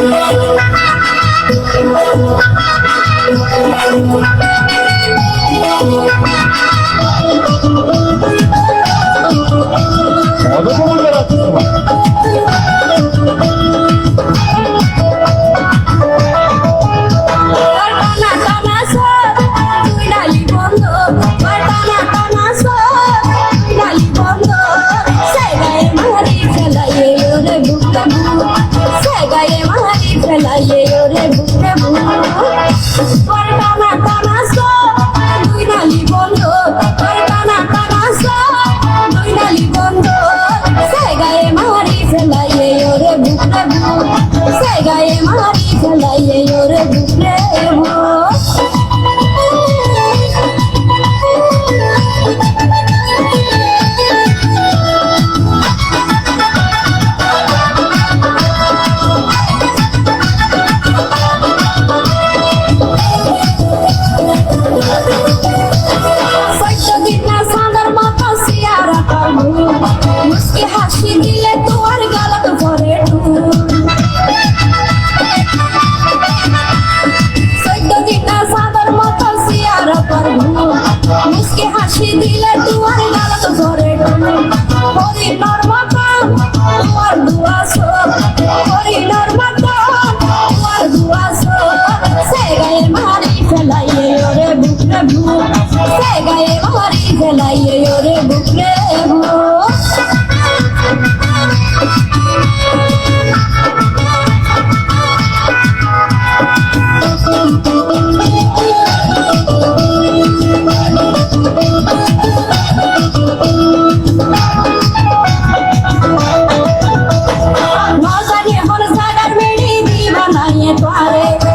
Thank you. 再来一 হাসি দিলে তোমার গালত ভরে সৈদ্য দিনা সাদর মতো সিয়ারা পারব। মুসকে হাসি দিলে তোমার গালত ভরে Sanye Tuareg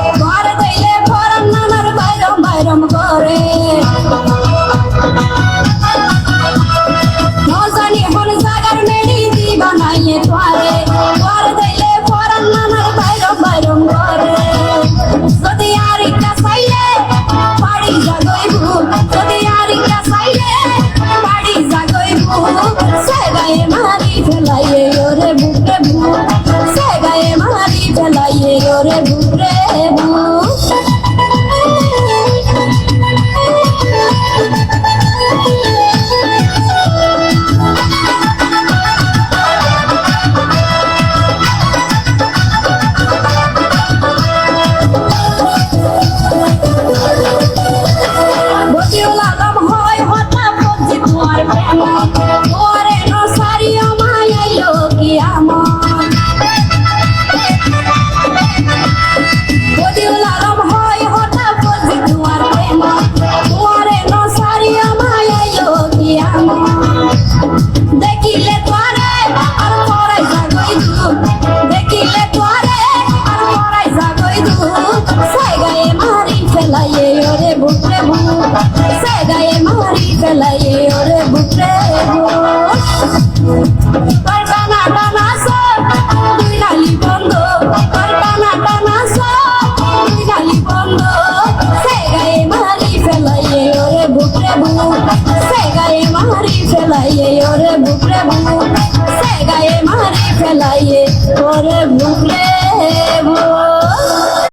জোরে ভুগরে